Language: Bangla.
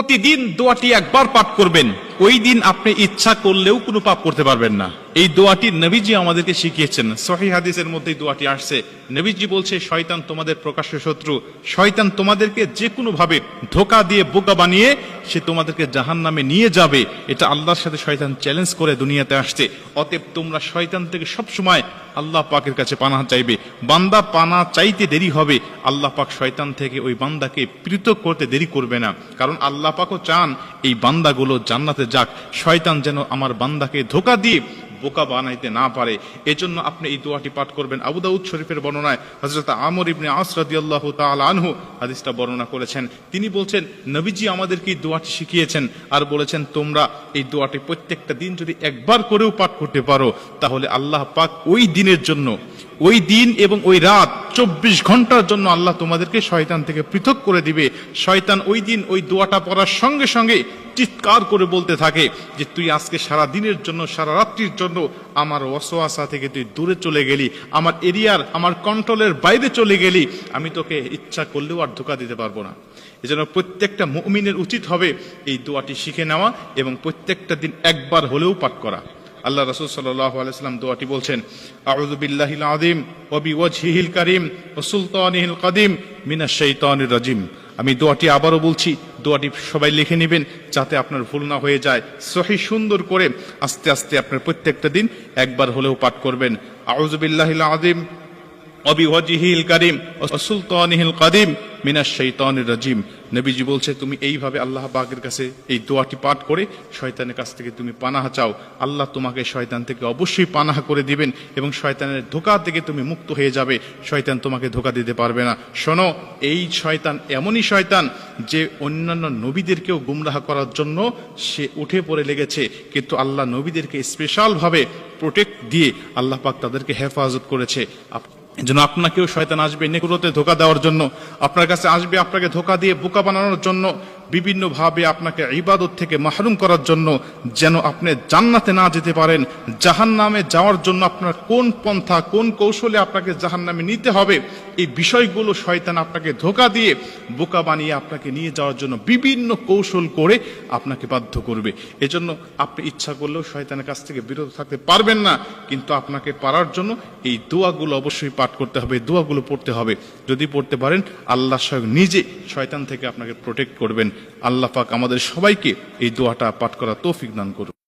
প্রতিদিন দোয়াটি একবার পাঠ করবেন। ওই দিন আপনি ইচ্ছা করলেও কোনো পাপ করতে পারবেন না। এই দোয়াটি নবীজি আমাদেরকে শিখিয়েছেন। সহি হাদিসের মধ্যে দোয়াটি আসছে। নবীজি বলছে, শয়তান তোমাদের প্রকাশ্য শত্রু। শয়তান তোমাদেরকে যে কোনো ভাবে ধোকা দিয়ে বোকা বানিয়ে সে তোমাদেরকে জাহান নামে নিয়ে যাবে। এটা আল্লাহর সাথে শয়তান চ্যালেঞ্জ করে দুনিয়াতে আসছে। অতএব তোমরা শয়তান থেকে সব সময় আল্লাহ পাকের কাছে পানা চাইবে। বান্দা পানা চাইতে দেরি হবে। আল্লাহ পাক শয়তান থেকে ওই বান্দাকে পৃথক করতে দেরি করবে না। কারণ আল্লাহ পাকও চান এই বান্দাগুলো জান্নাতে যাক। শয়তান যেন আমার বান্দাকে ধোকা দিয়ে বোকা বানাইতে না পারে। এজন্য আপনি এই দোয়াটি পাঠ করবেন আবু দাউদ শরীফের বর্ণনায়। হজরত আমর ইবনে আসরাদি আল্লাহ তাল আনহু হাদিসটা বর্ণনা করেছেন। তিনি বলছেন, নবীজি আমাদেরকে এই দোয়াটি শিখিয়েছেন আর বলেছেন, তোমরা এই দোয়াটি প্রত্যেকটা দিন যদি একবার করেও পাঠ করতে পারো, তাহলে আল্লাহ পাক ওই দিনের জন্য ওই দিন এবং ওই রাত চব্বিশ ঘণ্টার জন্য আল্লাহ তোমাদেরকে শয়তান থেকে পৃথক করে দিবে। শয়তান ওই দিন ওই দোয়াটা পড়ার সঙ্গে সঙ্গে চিৎকার করে বলতে থাকে যে, তুই আজকে সারা দিনের জন্য, সারা রাত্রির জন্য আমার অসোয়াশা থেকে তুই দূরে চলে গেলি, আমার এরিয়ার, আমার কন্ট্রোলের বাইরে চলে গেলি, আমি তোকে ইচ্ছা করলেও আর ধোকা দিতে পারব না। এজন্য প্রত্যেকটা মুমিনের উচিত হবে এই দোয়াটি শিখে নেওয়া এবং প্রত্যেকটা দিন একবার হলেও পাঠ করা। আল্লাহ রসুল সাল্লাহ আলাইসাল্লাম দোয়াটি বলছেন আউযুবিল্লাহিল আদিম ওবি ওয়াজহিহিল করিম ও সুলতানিহিল কাদিম মিনা শাইতানির রাজিম। আমি দোয়াটি আবারও বলছি, দোয়াটি সবাই লিখে নেবেন যাতে আপনার ভুল না হয়ে যায়। সহি সুন্দর করে আস্তে আস্তে আপনার প্রত্যেকটা দিন একবার হলেও পাঠ করবেন। আউজবিল্লাহিল আযীম অবিওয়াজিহিল কারিম সুলতানিহিল কাদিম মিনাশ শাইতানির রাজিম। নবীজি বলছে, তুমি এইভাবে আল্লাহ পাকের কাছে এই দোয়াটি পাঠ করে শয়তানের কাছ থেকে তুমি পানাহা চাও। আল্লাহ তোমাকে শয়তান থেকে অবশ্যই পানাহা করে দিবেন এবং শয়তানের ধোকা থেকে তুমি মুক্ত হয়ে যাবে। শয়তান তোমাকে ধোকা দিতে পারবে না। শোনো, এই শয়তান এমনই শয়তান যে অন্যান্য নবীদেরকেও গুমরাহ করার জন্য সে উঠে পড়ে লেগেছে। কিন্তু আল্লাহ নবীদেরকে স্পেশালভাবে প্রোটেক্ট দিয়ে আল্লাহ পাক তাদেরকে হেফাজত করেছে। যেন আপনাকেও শয়তান আসবে নেকুরতে ধোকা দেওয়ার জন্য, আপনার কাছে আসবে আপনাকে ধোকা দিয়ে বোকা বানানোর জন্য, বিভিন্নভাবে আপনাকে ইবাদত থেকে মাহরুম করার জন্য যেন আপনি জান্নাতে না যেতে পারেন জাহান নামে যাওয়ার জন্য আপনার কোন পন্থা, কোন কৌশলে আপনাকে জাহান নামে নিতে হবে এই বিষয়গুলো শয়তান আপনাকে ধোকা দিয়ে, বোকা বানিয়ে আপনাকে নিয়ে যাওয়ার জন্য বিভিন্ন কৌশল করে আপনাকে বাধ্য করবে। এজন্য আপনি ইচ্ছা করলেও শয়তানের কাছ থেকে বিরত থাকতে পারবেন না, কিন্তু আপনাকে পারার জন্য এই দোয়াগুলো অবশ্যই পাঠ করতে হবে, দোয়াগুলো পড়তে হবে। যদি পড়তে পারেন, আল্লাহ স্বয়ং নিজে শয়তান থেকে আপনাকে প্রোটেক্ট করবেন। আল্লাহ পাক আমাদের সবাইকে এই দোয়াটা পাঠ করা তৌফিক দান করুন